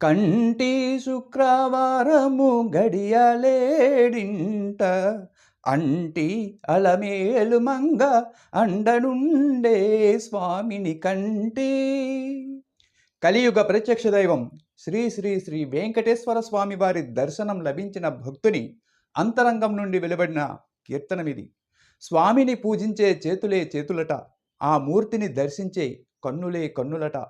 కంటి శుక్రవారము గడియలేడింట. అంటి అలమేలు మంగ అండనుండే స్వామిని కంటి. కలియుగ ప్రత్యక్ష దైవం శ్రీ శ్రీ శ్రీ వెంకటేశ్వర స్వామి వారి దర్శనం లభించిన భక్తుని అంతరంగం నుండి వెలువడిన కీర్తనమిది. స్వామిని పూజించే చేతులే చేతులట ఆ మూర్తిని దర్శించే కన్నులే కన్నులట.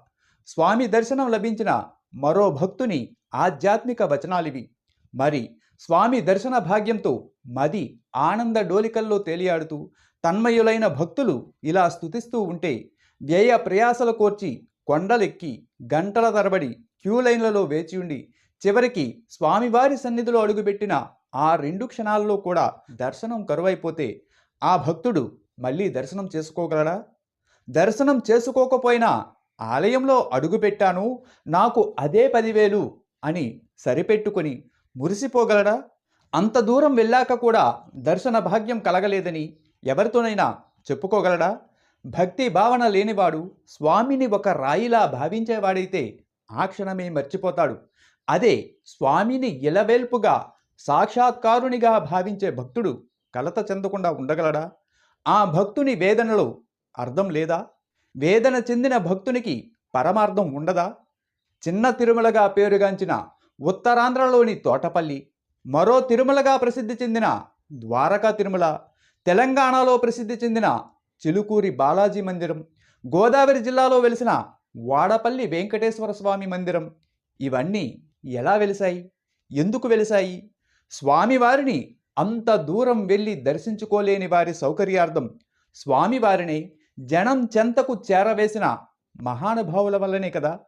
స్వామి దర్శనం లభించిన మరో భక్తుని ఆధ్యాత్మిక వచనాలివి. మరి స్వామి దర్శన భాగ్యంతో మది ఆనంద డోలికల్లో తేలియాడుతూ తన్మయులైన భక్తులు ఇలా స్తుతిస్తూ ఉంటే వ్యయ ప్రయాసలు కోర్చి కొండలెక్కి గంటల తరబడి క్యూ లైన్లలో వేచి ఉండి చివరికి స్వామివారి సన్నిధిలో అడుగుపెట్టిన ఆ రెండు క్షణాల్లో కూడా దర్శనం కరువైపోతే ఆ భక్తుడు మళ్ళీ దర్శనం చేసుకోగలడా? దర్శనం చేసుకోకపోయినా ఆలయంలో అడుగుపెట్టాను నాకు అదే పదివేలు అని సరిపెట్టుకొని మురిసిపోగలడా? అంత దూరం వెళ్ళాక కూడా దర్శన భాగ్యం కలగలేదని ఎవరితోనైనా చెప్పుకోగలడా? భక్తి భావన లేనివాడు స్వామిని ఒక రాయిలా భావించేవాడైతే ఆ క్షణమే మర్చిపోతాడు. అదే స్వామిని ఇలవేల్పుగా సాక్షాత్కారునిగా భావించే భక్తుడు కలత చెందకుండా ఉండగలడా? ఆ భక్తుని వేదనలో అర్థం లేదా? వేదన చెందిన భక్తునికి పరమార్థం ఉండదా? చిన్న తిరుమలగా పేరుగాంచిన ఉత్తరాంధ్రలోని తోటపల్లి మరో తిరుమలగా ప్రసిద్ధి చెందిన ద్వారకా తిరుమల తెలంగాణలో ప్రసిద్ధి చెందిన చిలుకూరి బాలాజీ మందిరం గోదావరి జిల్లాలో వెలిసిన వాడపల్లి వెంకటేశ్వర స్వామి మందిరం ఇవన్నీ ఎలా వెలిశాయి? ఎందుకు వెలిశాయి? స్వామివారిని అంత దూరం వెళ్ళి దర్శించుకోలేని వారి సౌకర్యార్థం స్వామివారిని జనం చెంతకు చేరవేసిన మహానుభావుల వల్లనే కదా?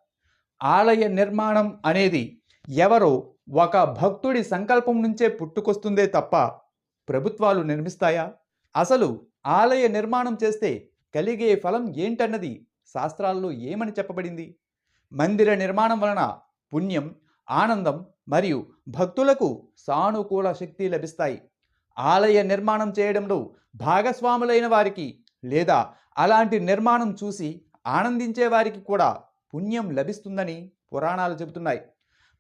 ఆలయ నిర్మాణం అనేది ఎవరో ఒక భక్తుడి సంకల్పం నుంచే పుట్టుకొస్తుందే తప్ప ప్రభుత్వాలు నిర్మిస్తాయా? అసలు ఆలయ నిర్మాణం చేస్తే కలిగే ఫలం ఏంటన్నది శాస్త్రాల్లో ఏమని చెప్పబడింది? మందిర నిర్మాణం వలన పుణ్యం ఆనందం మరియు భక్తులకు సానుకూల శక్తి లభిస్తాయి. ఆలయ నిర్మాణం చేయడంలో భాగస్వాములైన వారికి లేదా అలాంటి నిర్మాణం చూసి ఆనందించే వారికి కూడా పుణ్యం లభిస్తుందని పురాణాలు చెబుతున్నాయి.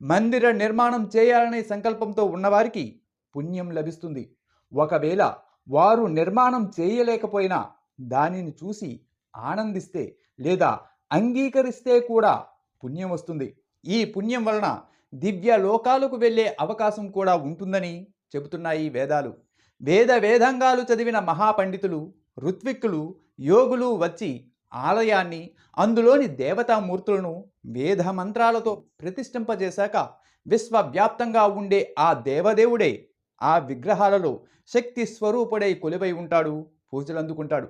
మందిర నిర్మాణం చేయాలనే సంకల్పంతో ఉన్నవారికి పుణ్యం లభిస్తుంది. ఒకవేళ వారు నిర్మాణం చేయలేకపోయినా దానిని చూసి ఆనందిస్తే లేదా అంగీకరిస్తే కూడా పుణ్యం వస్తుంది. ఈ పుణ్యం వలన దివ్య లోకాలకు వెళ్ళే అవకాశం కూడా ఉంటుందని చెబుతున్నాయి వేదాలు. వేద వేదంగాలు చదివిన మహాపండితులు ఋత్విక్కులు యోగులు వచ్చి ఆలయాన్ని అందులోని దేవతామూర్తులను వేద మంత్రాలతో ప్రతిష్ఠింపజేశాక విశ్వవ్యాప్తంగా ఉండే ఆ దేవదేవుడే ఆ విగ్రహాలలో శక్తి స్వరూపుడై కొలువై ఉంటాడు పూజలు అందుకుంటాడు.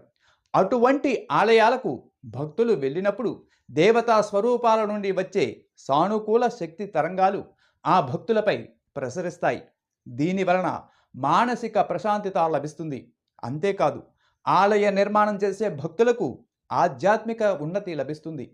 అటువంటి ఆలయాలకు భక్తులు వెళ్ళినప్పుడు దేవతా స్వరూపాల నుండి వచ్చే సానుకూల శక్తి తరంగాలు ఆ భక్తులపై ప్రసరిస్తాయి. దీని వలన మానసిక ప్రశాంతత లభిస్తుంది. అంతేకాదు ఆలయ నిర్మాణం చేసే భక్తులకు ఆధ్యాత్మిక ఉన్నతి లభిస్తుంది.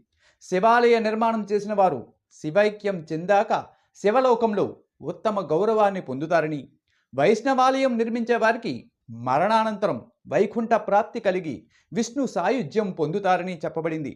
శివాలయ నిర్మాణం చేసిన వారు శివైక్యం చెందాక శివలోకంలో ఉత్తమ గౌరవాన్ని పొందుతారని వైష్ణవాలయం నిర్మించే వారికి మరణానంతరం వైకుంఠ ప్రాప్తి కలిగి విష్ణు సాయుధ్యం పొందుతారని చెప్పబడింది.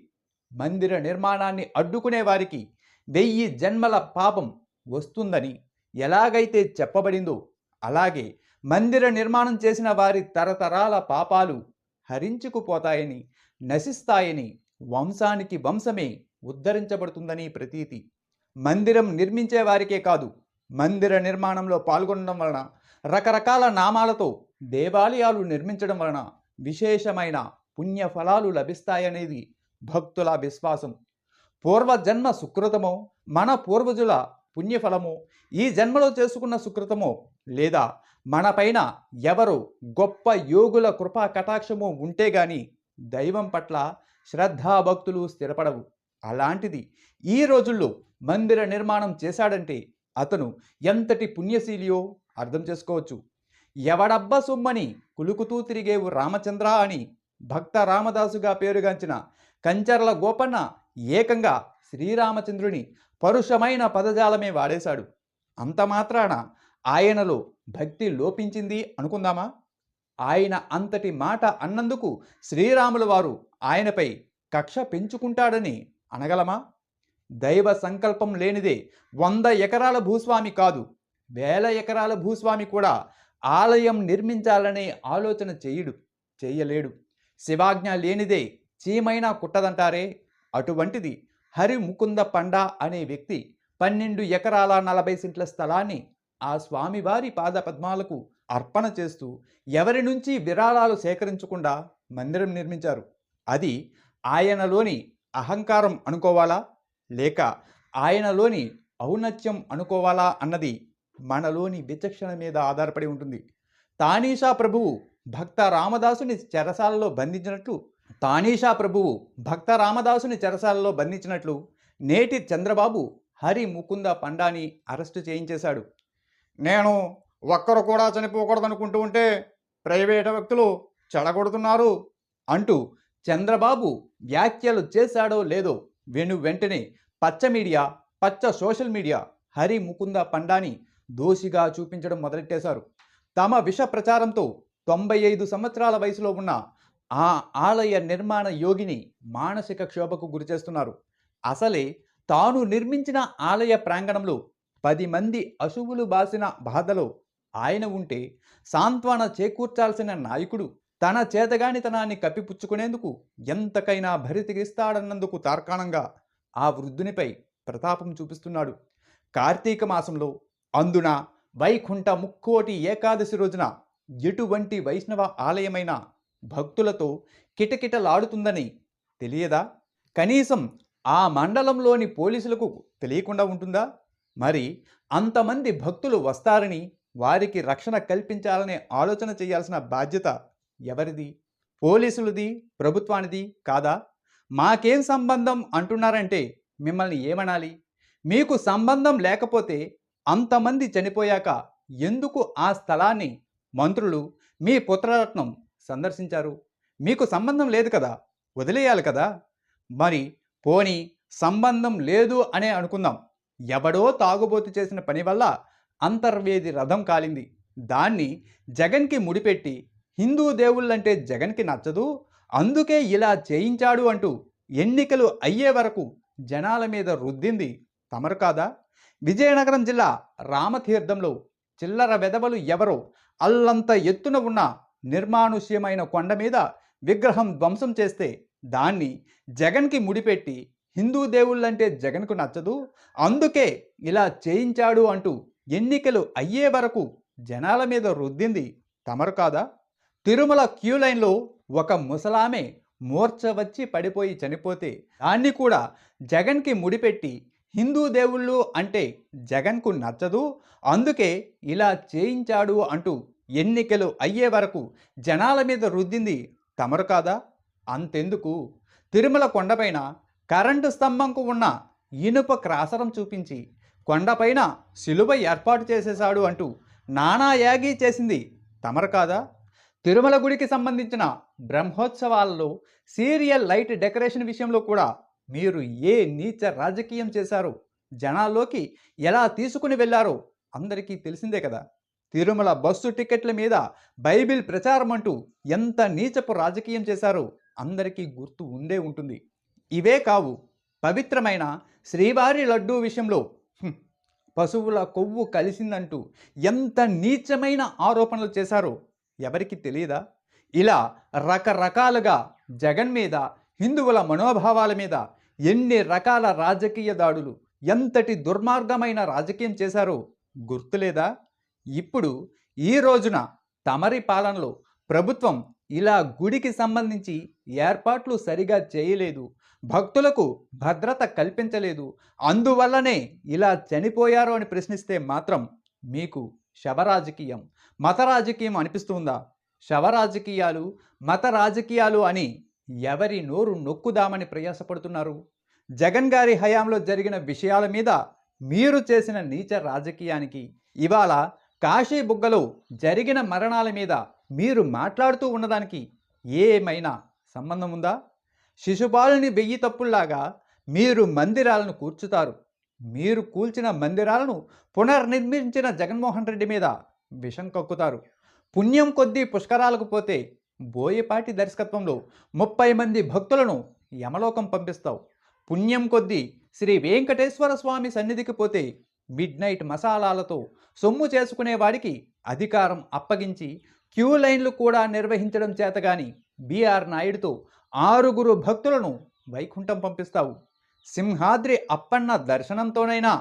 మందిర నిర్మాణాన్ని అడ్డుకునే వారికి వెయ్యి జన్మల పాపం వస్తుందని ఎలాగైతే చెప్పబడిందో అలాగే మందిర నిర్మాణం చేసిన వారి తరతరాల పాపాలు హరించుకుపోతాయని నశిస్తాయని వంశానికి వంశమే ఉద్ధరించబడుతుందని ప్రతీతి. మందిరం నిర్మించే వారికే కాదు మందిర నిర్మాణంలో పాల్గొనడం వలన రకరకాల నామాలతో దేవాలయాలు నిర్మించడం వలన విశేషమైన పుణ్య ఫలాలు లభిస్తాయనేది భక్తుల విశ్వాసం. పూర్వజన్మ సుకృతమో మన పూర్వజుల పుణ్యఫలమో ఈ జన్మలో చేసుకున్న సుకృతమో లేదా మనపైన ఎవరు గొప్ప యోగుల కృపా కటాక్షము ఉంటే గాని దైవం పట్ల శ్రద్ధాభక్తులు స్థిరపడవు. అలాంటిది ఈ రోజుల్లో మందిర నిర్మాణం చేశాడంటే అతను ఎంతటి పుణ్యశీలియో అర్థం చేసుకోవచ్చు. ఎవడబ్బ సొమ్మని కులుకుతూ తిరిగేవు రామచంద్ర అని భక్త రామదాసుగా పేరుగాంచిన కంచర్ల గోపన్న ఏకంగా శ్రీరామచంద్రుని పరుషమైన పదజాలమే వాడేశాడు. అంత మాత్రాన ఆయనలో భక్తి లోపించింది అనుకుందామా? ఆయన అంతటి మాట అన్నందుకు శ్రీరాముల వారు ఆయనపై కక్ష పెంచుకుంటాడని అనగలమా? దైవ సంకల్పం లేనిదే వంద ఎకరాల భూస్వామి కాదు వేల ఎకరాల భూస్వామి కూడా ఆలయం నిర్మించాలనే ఆలోచన చేయుడు చేయలేడు. శివాజ్ఞ లేనిదే చీమైనా కుట్టదంటారే? అటువంటిది హరి ముకుంద పండ అనే వ్యక్తి పన్నెండు ఎకరాల నలభై సెంట్ల స్థలాన్ని ఆ స్వామివారి పాద పద్మాలకు అర్పణ చేస్తూ ఎవరి నుంచి విరాళాలు సేకరించకుండా మందిరం నిర్మించారు. అది ఆయనలోని అహంకారం అనుకోవాలా? లేక ఆయనలోని ఔన్నత్యం అనుకోవాలా అన్నది మనలోని విచక్షణ మీద ఆధారపడి ఉంటుంది. తానీషా ప్రభువు భక్త రామదాసుని చెరసాలలో బంధించినట్లు తానీషా ప్రభువు భక్త రామదాసుని చెరసాలలో బంధించినట్లు నేటి చంద్రబాబు హరి ముకుంద పండాని అరెస్టు చేయించేశాడు. నేను ఒక్కరు కూడా చనిపోకూడదనుకుంటూ ఉంటే ప్రైవేట్ వ్యక్తులు చెడగొడుతున్నారు అంటూ చంద్రబాబు వ్యాఖ్యలు చేశాడో లేదో వెను వెంటనే పచ్చ మీడియా పచ్చ సోషల్ మీడియా హరి ముకుంద పండాని దోషిగా చూపించడం మొదలెట్టేశారు. తమ విష ప్రచారంతో తొంభై ఐదు సంవత్సరాల వయసులో ఉన్న ఆ ఆలయ నిర్మాణ యోగిని మానసిక క్షోభకు గురిచేస్తున్నారు. అసలే తాను నిర్మించిన ఆలయ ప్రాంగణంలో పది మంది అశువులు బాసిన బాధలో ఆయన ఉంటే సాంత్వన చేకూర్చాల్సిన నాయకుడు తన చేతగానితనాన్ని కప్పిపుచ్చుకునేందుకు ఎంతకైనా భరితిగిస్తాడన్నందుకు తార్కాణంగా ఆ వృద్ధునిపై ప్రతాపం చూపిస్తున్నాడు. కార్తీక మాసంలో అందున వైకుంఠ ముక్కోటి ఏకాదశి రోజున ఎటువంటి వైష్ణవ ఆలయమైన భక్తులతో కిటకిటలాడుతుందని తెలియదా? కనీసం ఆ మండలంలోని పోలీసులకు తెలియకుండా ఉంటుందా? మరి అంతమంది భక్తులు వస్తారని వారికి రక్షణ కల్పించాలనే ఆలోచన చేయాల్సిన బాధ్యత ఎవరిది? పోలీసులది? ప్రభుత్వానిది? కాదా? మాకేం సంబంధం అంటున్నారంటే మిమ్మల్ని ఏమనాలి? మీకు సంబంధం లేకపోతే అంతమంది చనిపోయాక ఎందుకు ఆ స్థలాన్ని మంత్రులు మీ పుత్రరత్నం సందర్శించారు? మీకు సంబంధం లేదు కదా? వదిలేయాలి కదా? మరి పోని సంబంధం లేదు అనే అనుకుందాం. ఎవడో తాగుబోతు చేసిన పని వల్ల అంతర్వేది రథం కాలింది. దాన్ని జగన్కి ముడిపెట్టి హిందూ దేవుళ్ళంటే జగన్కి నచ్చదు అందుకే ఇలా చేయించాడు అంటూ ఎన్నికలు అయ్యే వరకు జనాల మీద రుద్దింది తమరు కాదా? విజయనగరం జిల్లా రామతీర్థంలో చిల్లర వెదవలు ఎవరో అల్లంత ఎత్తున ఉన్న నిర్మానుష్యమైన కొండ మీద విగ్రహం ధ్వంసం చేస్తే దాన్ని జగన్కి ముడిపెట్టి హిందూ దేవుళ్ళంటే జగన్కు నచ్చదు. అందుకే ఇలా చేయించాడు అంటూ ఎన్నికలు అయ్యే వరకు జనాల మీద రుద్దింది తమరు కాదా? తిరుమల క్యూ లైన్లో ఒక ముసలామె మూర్ఛ వచ్చి పడిపోయి చనిపోతే దాన్ని కూడా జగన్కి ముడిపెట్టి హిందూ దేవుళ్ళు అంటే జగన్కు నచ్చదు. అందుకే ఇలా చేయించాడు అంటూ ఎన్నికలు అయ్యే వరకు జనాల మీద రుద్దింది తమరు కాదా? అంతెందుకు? తిరుమల కొండపైన కరెంటు స్తంభంకు ఉన్న ఇనుప క్రాసరం చూపించి కొండపైన సిలువ ఏర్పాటు చేసేశాడు అంటూ నానా యాగి చేసింది తమరు కాదా? తిరుమల గుడికి సంబంధించిన బ్రహ్మోత్సవాలలో సీరియల్ లైట్ డెకరేషన్ విషయంలో కూడా మీరు ఏ నీచ రాజకీయం చేశారో జనాల్లోకి ఎలా తీసుకుని వెళ్ళారో అందరికీ తెలిసిందే కదా. తిరుమల బస్సు టికెట్ల మీద బైబిల్ ప్రచారం అంటూ ఎంత నీచపు రాజకీయం చేశారో అందరికీ గుర్తు ఉండే ఉంటుంది. ఇవే కావు. పవిత్రమైన శ్రీవారి లడ్డూ విషయంలో పశువుల కొవ్వు కలిసిందంటూ ఎంత నీచమైన ఆరోపణలు చేశారో ఎవరికి తెలియదా? ఇలా రకరకాలుగా జగన్ మీద హిందువుల మనోభావాల మీద ఎన్ని రకాల రాజకీయ దాడులు ఎంతటి దుర్మార్గమైన రాజకీయం చేశారో గుర్తులేదా? ఇప్పుడు ఈ రోజున తమరి పాలనలో ప్రభుత్వం ఇలా గుడికి సంబంధించి ఏర్పాట్లు సరిగా చేయలేదు. భక్తులకు భద్రత కల్పించలేదు. అందువల్లనే ఇలా చనిపోయారు అని ప్రశ్నిస్తే మాత్రం మీకు శవరాజకీయం మత రాజకీయం అనిపిస్తుందా? శవరాజకీయాలు మత రాజకీయాలు అని ఎవరి నోరు నొక్కుదామని ప్రయాసపడుతున్నారు? జగన్ గారి హయాంలో జరిగిన విషయాల మీద మీరు చేసిన నీచ రాజకీయానికి ఇవాళ కాశీ బుగ్గలో జరిగిన మరణాల మీద మీరు మాట్లాడుతూ ఉన్నదానికి ఏమైనా సంబంధం ఉందా శిశుపాలుని వెయ్యి తప్పుల్లాగా మీరు మందిరాలను కూర్చుతారు. మీరు కూల్చిన మందిరాలను పునర్నిర్మించిన జగన్మోహన్ రెడ్డి మీద విషం కక్కుతారు. పుణ్యం కొద్దీ పుష్కరాలకు పోతే బోయపాటి దర్శకత్వంలో ముప్పై మంది భక్తులను యమలోకం పంపిస్తావు. పుణ్యం కొద్దీ శ్రీ వెంకటేశ్వర స్వామి సన్నిధికి పోతే మిడ్ నైట్ మసాలాలతో సొమ్ము చేసుకునే వాడికి అధికారం అప్పగించి క్యూ లైన్లు కూడా నిర్వహించడం చేతగాని బీఆర్ నాయుడుతో ఆరుగురు భక్తులను వైకుంఠం పంపిస్తావు. సింహాద్రి అప్పన్న దర్శనంతోనైనా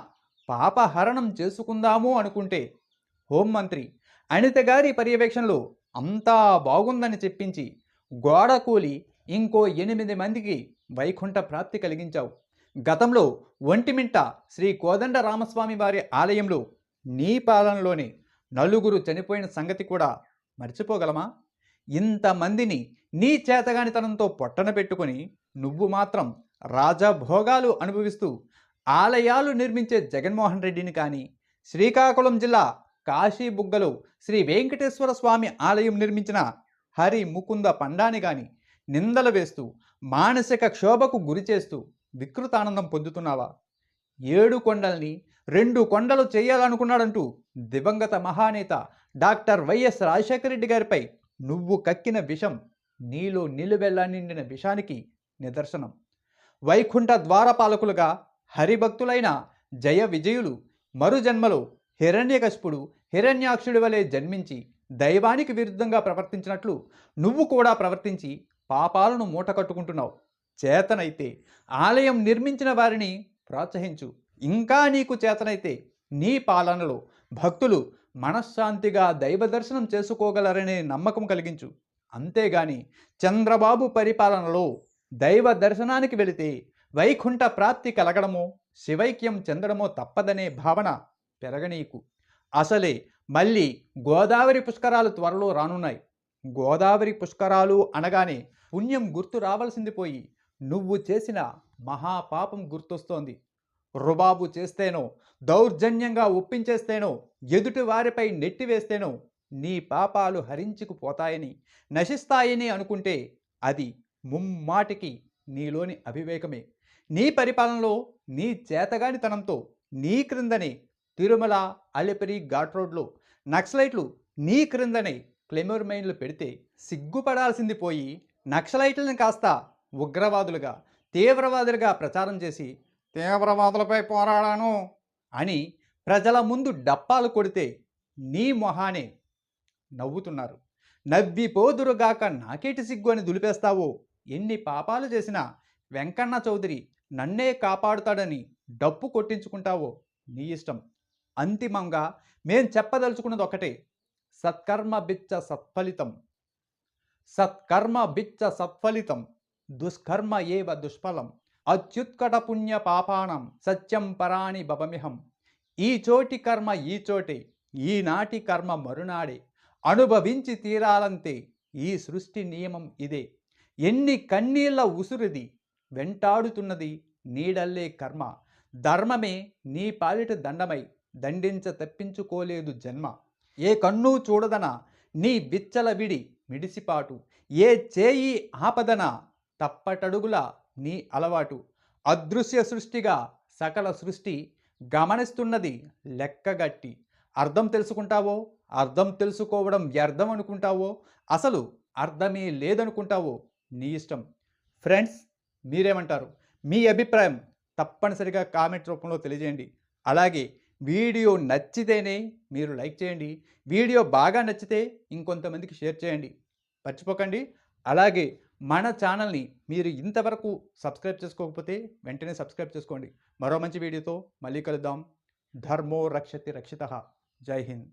పాపహరణం చేసుకుందాము అనుకుంటే హోంమంత్రి అనిత గారి పర్యవేక్షణలో అంతా బాగుందని చెప్పించి గోడ కూలి ఇంకో ఎనిమిది మందికి వైకుంఠ ప్రాప్తి కలిగించావు. గతంలో ఒంటిమింట శ్రీ కోదండ రామస్వామి వారి ఆలయంలో నీ పాలనలోనే నలుగురు చనిపోయిన సంగతి కూడా మర్చిపోగలమా? ఇంతమందిని నీ చేతగానితనంతో పొట్టన పెట్టుకొని నువ్వు మాత్రం రాజభోగాలు అనుభవిస్తూ ఆలయాలు నిర్మించే జగన్మోహన్ రెడ్డిని కానీ శ్రీకాకుళం జిల్లా కాశీబుగ్గలో శ్రీ వెంకటేశ్వర స్వామి ఆలయం నిర్మించిన హరి ముకుంద పండాని కానీ నిందలు వేస్తూ మానసిక క్షోభకు గురి చేస్తూ వికృతానందం పొందుతున్నావా? ఏడు కొండల్ని రెండు కొండలు చేయాలనుకున్నాడంటూ దివంగత మహానేత డాక్టర్ వైఎస్ రాజశేఖర రెడ్డి గారిపై నువ్వు కక్కిన విషం నీలో నిలువెల్లా నిండిన విషానికి నిదర్శనం. వైకుంఠ ద్వారపాలకులుగా హరిభక్తులైన జయ విజయులు మరుజన్మలో హిరణ్యకశిపుడు హిరణ్యాక్షుడి వలె జన్మించి దైవానికి విరుద్ధంగా ప్రవర్తించినట్లు నువ్వు కూడా ప్రవర్తించి పాపాలను మూట కట్టుకుంటున్నావు. చేతనైతే ఆలయం నిర్మించిన వారిని ప్రోత్సహించు. ఇంకా నీకు చేతనైతే నీ పాలనలో భక్తులు మనశ్శాంతిగా దైవ దర్శనం చేసుకోగలరనే నమ్మకం కలిగించు. అంతేగాని చంద్రబాబు పరిపాలనలో దైవ దర్శనానికి వెళితే వైకుంఠ ప్రాప్తి కలగడమో శివైక్యం చెందడమో తప్పదనే భావన పెరగనీకు. అసలే మళ్ళీ గోదావరి పుష్కరాలు త్వరలో రానున్నాయి. గోదావరి పుష్కరాలు అనగానే పుణ్యం గుర్తు రావాల్సింది పోయి నువ్వు చేసిన మహాపాపం గుర్తొస్తోంది. రుబాబు చేస్తేనో దౌర్జన్యంగా ఒప్పించేస్తేనో ఎదుటి వారిపై నెట్టివేస్తేనో నీ పాపాలు హరించుకుపోతాయని నశిస్తాయని అనుకుంటే అది ముమ్మాటికి నీలోని అవివేకమే. నీ పరిపాలనలో నీ చేతగానితనంతో నీ క్రిందనే తిరుమల అలిపిరి ఘాట్ రోడ్లో నక్సలైట్లు నీ క్రిందనే క్లెమోర్ మైన్లు పెడితే సిగ్గుపడాల్సింది పోయి నక్సలైట్లను కాస్త ఉగ్రవాదులుగా తీవ్రవాదులుగా ప్రచారం చేసి తీవ్రవాదులపై పోరాడాను అని ప్రజల ముందు డప్పాలు కొడితే నీ మొహానే నవ్వుతున్నారు. నవ్విపోదురుగాక నాకేటి సిగ్గు అని దులిపేస్తావో? ఎన్ని పాపాలు చేసినా వెంకన్న చౌదరి నన్నే కాపాడుతాడని డప్పు కొట్టించుకుంటావో నీ ఇష్టం. అంతిమంగా మేం చెప్పదలుచుకున్నది ఒకటే సత్కర్మ బిచ్చ సత్ఫలితం. సత్కర్మ బిచ్చ సత్ఫలితం దుష్కర్మ ఏవ దుష్ఫలం. అత్యుత్కట పుణ్య పాపానం సత్యం పరాణి భవమిహం. ఈ చోటి కర్మ ఈ చోటే ఈనాటి కర్మ మరునాడే. అనుభవించి తీరాలంతే ఈ సృష్టి నియమం ఇదే. ఎన్ని కన్నీళ్ళ ఉసురిది వెంటాడుతున్నది నీడల్లే కర్మ. ధర్మమే నీ పాలిట దండమై దండించ తప్పించుకోలేదు జన్మ. ఏ కన్ను చూడదన నీ విచ్చల విడి మిడిసిపాటు. ఏ చేయి ఆపదన తప్పటడుగుల నీ అలవాటు. అదృశ్య సృష్టిగా సకల సృష్టి గమనిస్తున్నది లెక్కగట్టి. అర్థం తెలుసుకుంటావో? అర్థం తెలుసుకోవడం వ్యర్థం అనుకుంటావో? అసలు అర్థమే లేదనుకుంటావో? నీ ఇష్టం. ఫ్రెండ్స్ మీరేమంటారు? మీ అభిప్రాయం తప్పనిసరిగా కామెంట్ రూపంలో తెలియజేయండి. అలాగే వీడియో నచ్చితేనే మీరు లైక్ చేయండి. వీడియో బాగా నచ్చితే ఇంకొంతమందికి షేర్ చేయండి. మర్చిపోకండి. అలాగే మన ఛానల్ని మీరు ఇంతవరకు సబ్స్క్రైబ్ చేసుకోకపోతే వెంటనే సబ్స్క్రైబ్ చేసుకోండి. మరో మంచి వీడియోతో మళ్ళీ కలుద్దాం. ధర్మో రక్షతి రక్షిత. జై హింద్.